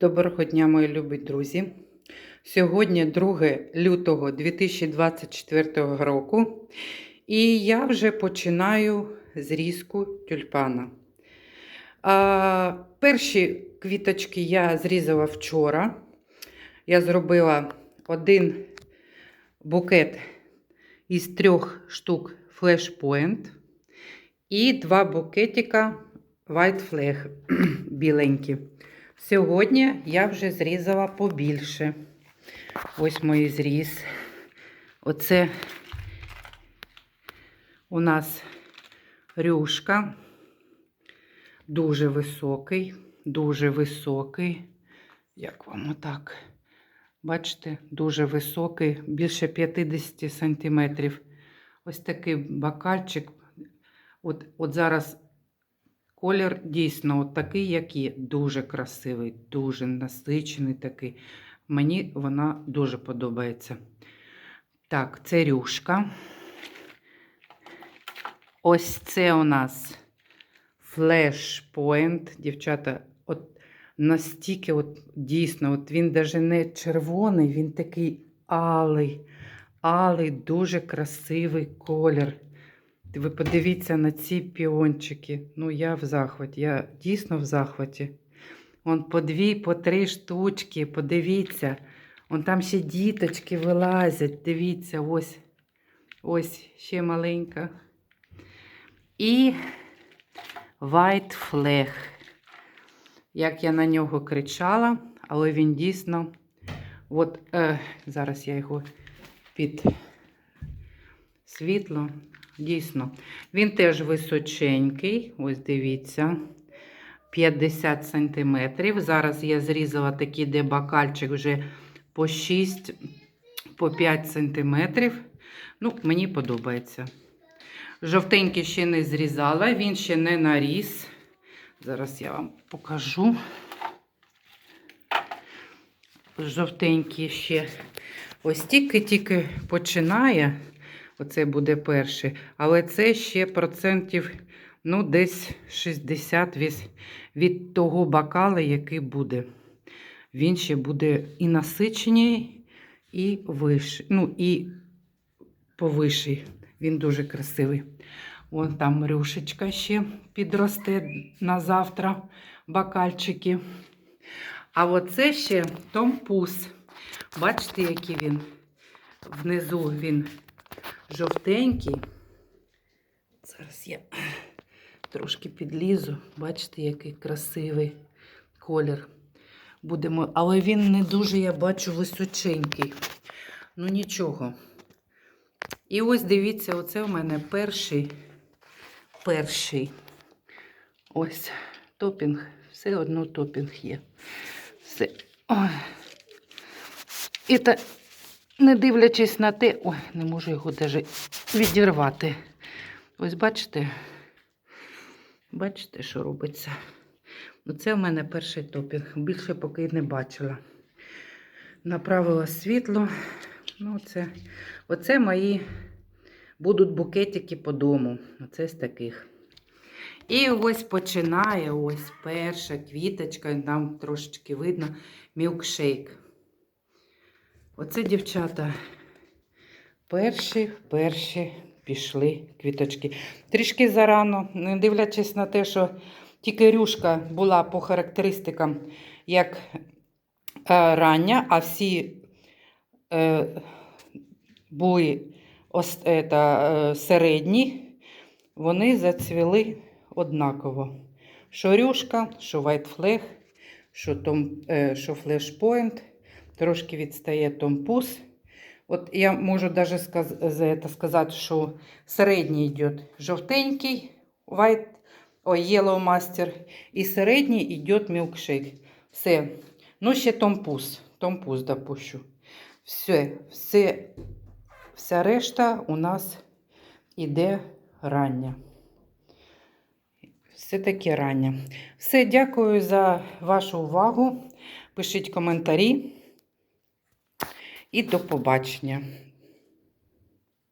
Доброго дня, мої любі друзі. Сьогодні 2 лютого 2024 року, і я вже починаю зрізку тюльпана. А, перші квіточки я зрізала вчора. Я зробила один букет із трьох штук Flash Point і два букетика White Flag біленькі. Сьогодні я вже зрізала побільше. Ось мій зріз. Оце у нас рюшка. Дуже високий, дуже високий. Як вам отак? Бачите, дуже високий, більше 50 сантиметрів. Ось такий бокальчик. От, от зараз Колір дійсно от такий, як є. Дуже красивий, дуже насичений такий. Мені вона дуже подобається. Так, це рюшка. Ось це у нас флеш-поінт. Дівчата, от настільки, от дійсно, от він навіть не червоний, він такий алий, алий, дуже красивий колір. Ви подивіться на ці піончики. Ну, я в захваті, я дійсно в захваті. Вон по дві, по три штучки, подивіться. Вон там ще діточки вилазять. Дивіться, ось ось ще маленька. І White Flag. Як я на нього кричала, але він дійсно. От, е, зараз я його під світло. Дійсно, він теж височенький, ось дивіться, 50 см. Зараз я зрізала такий, де бакальчик вже по 6, по 5 см. Ну, мені подобається. Жовтенький ще не зрізала, він ще не наріс. Зараз я вам покажу. Жовтенький ще ось тільки-тільки починає. Оце буде перший. Але це ще процентів, ну, десь 60 від того бокала, який буде. Він ще буде і насиченій, і вищий. Ну, і повиший. Він дуже красивий. Вон там рюшечка ще підросте на завтра бокальчики. А оце ще томпус. Бачите, який він внизу він жовтенький. Зараз я трошки підлізу. Бачите, який красивий колір. Будемо, але він не дуже, я бачу, височенький. Ну нічого. І ось дивіться, оце у мене перший, перший. Ось топінг. Все одно топінг є. Все. Ой. І та не дивлячись на те, ой, не можу його навіть відірвати. Ось бачите, бачите, що робиться? Оце в мене перший топінг. Більше поки не бачила. Направила світло. Ну, це, Оце мої будуть букетики по дому. Оце з таких. І ось починає ось перша квіточка, там трошечки видно мілкшейк. Оце, дівчата, перші, перші пішли квіточки. Трішки зарано, не дивлячись на те, що тільки рюшка була по характеристикам як е, рання, а всі е, були ос, е, та, е, середні, вони зацвіли однаково. Що рюшка, що White Flag, що, том, е, що Flash Point. Трошки відстає томпус. От я можу даже сказ сказати, що середній йде жовтенький white, о, yellow master, і середній йде мілкшейк. Все. Ну, ще томпус. Томпус допущу. Все, все, вся решта у нас іде рання. Все таке рання. Все, дякую за вашу увагу. Пишіть коментарі. І до побачення.